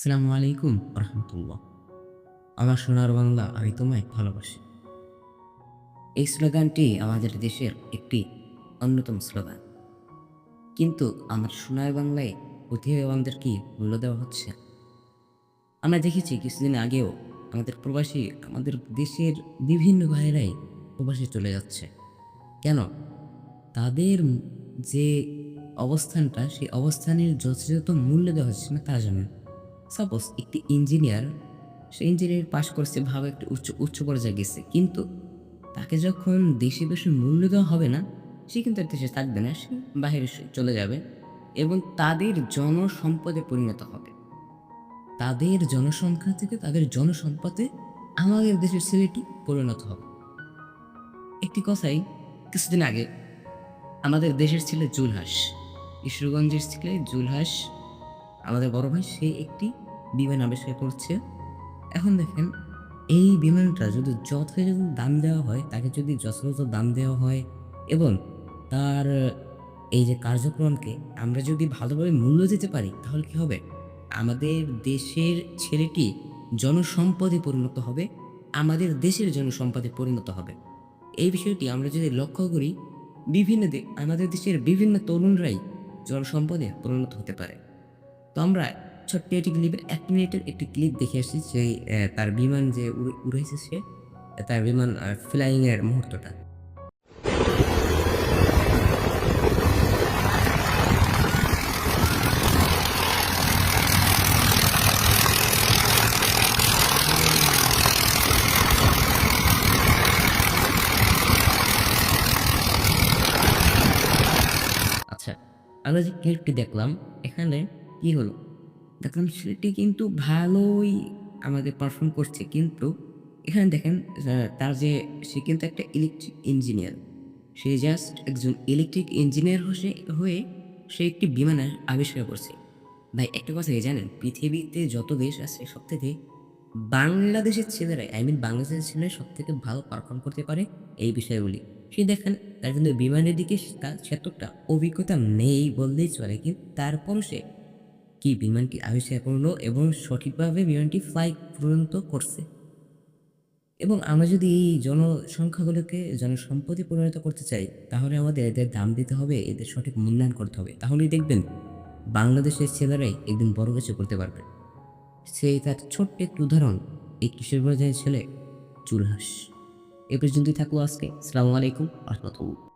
আসসালামু আলাইকুম রহমতুল্লাহ আমার সোনার বাংলা আমি তোমায় ভালোবাসি। এই স্লোগানটি আমাদের দেশের একটি অন্যতম স্লোগান। কিন্তু আমার সোনার বাংলায় প্রতিভাবানদের কি মূল্য দেওয়া হচ্ছে? আমরা দেখেছি কিছুদিন আগেও আমাদের প্রবাসী আমাদের দেশের বিভিন্ন ভাইয়েরাই প্রবাসে চলে যাচ্ছে। কেন? তাদের যে অবস্থানটা, সেই অবস্থানের যথাযথ মূল্য দেওয়া হচ্ছে না তা জানেন। সাপোজ একটি ইঞ্জিনিয়ার সে ইঞ্জিনিয়ার পাশ করছে, ভাবে একটু উচ্চ উচ্চ পর্যায়ে গেছে। কিন্তু তাকে যখন দেশে বেশি মূল্য দেওয়া হবে না, সে কিন্তু দেশে থাকবে না, সে বাইরে সে চলে যাবে এবং তাদের জনসম্পদে পরিণত হবে। তাদের জনসংখ্যা থেকে তাদের জনসম্পদে আমাদের দেশের ছেলেটি পরিণত হবে। একটি কথাই, কিছুদিন আগে আমাদের দেশের ছেলে জুলহাস ঈশ্বরগঞ্জের ছেলে জুলহাস, আমাদের বড় ভাই, সে একটি বিমান আবিষ্কার করছে। এখন দেখেন, এই বিমানটা যদি যথাযথ দাম দেওয়া হয়, তাকে যদি যথাযথ দাম দেওয়া হয় এবং তার, এই যে কার্যক্রমকে আমরা যদি ভালোভাবে মূল্য দিতে পারি, তাহলে কী হবে? আমাদের দেশের ছেলেটি জনসম্পদে পরিণত হবে, আমাদের দেশের জনসম্পদে পরিণত হবে। এই বিষয়টি আমরা যদি লক্ষ্য করি, বিভিন্ন আমাদের দেশের বিভিন্ন তরুণরাই জনসম্পদে পরিণত হতে পারে। তো আমরা ছোট্ট একটি ক্লিপের এক মিনিটের একটি ক্লিপ দেখে আসছি সেই তার বিমান যে উড়ে- উড়েছে সে তার বিমান ফ্লাইং এর মুহূর্তটা। আচ্ছা আমরা যে ক্লিপটি দেখলাম, এখানে কি হলো? দেখলাম সেটি কিন্তু ভালোই আমাদের পারফর্ম করছে। কিন্তু এখানে দেখেন তার যে, সে কিন্তু একটা ইলেকট্রিক ইঞ্জিনিয়ার সে জাস্ট একজন ইলেকট্রিক ইঞ্জিনিয়ার হয়ে হয়ে সে একটি বিমানের আবিষ্কার করছে। ভাই, একটা কথা জানেন? পৃথিবীতে যত দেশ আছে সব থেকে বাংলাদেশের ছেলেরাই আই মিন বাংলাদেশের ছেলেরা সব থেকে ভালো পারফর্ম করতে পারে এই বিষয়গুলি। সে দেখেন, তার কিন্তু বিমানের দিকে তার সেতটা অভিজ্ঞতা নেই বললেই চলে, কিন্তু তারপরও সে কি বিমানটি আবিষ্কার করল এবং সঠিকভাবে বিমানটি ফ্লাই পর্যন্ত করছে? এবং আমরা যদি এই জনসংখ্যাগুলোকে জনসম্পদে পরিণত করতে চাই, তাহলে আমাদের এদের দাম দিতে হবে, এদের সঠিক মূল্যায়ন করতে হবে। তাহলেই দেখবেন বাংলাদেশের ছেলেরাই একদিন বড় কিছু করতে পারবে। সেই তার ছোট্ট একটি উদাহরণ, এই কিশোর পর্যায়ের ছেলে চুলহাস এ পর্যন্তই থাকল আজকে। আসসালামু আলাইকুম রহমতুল্লাহ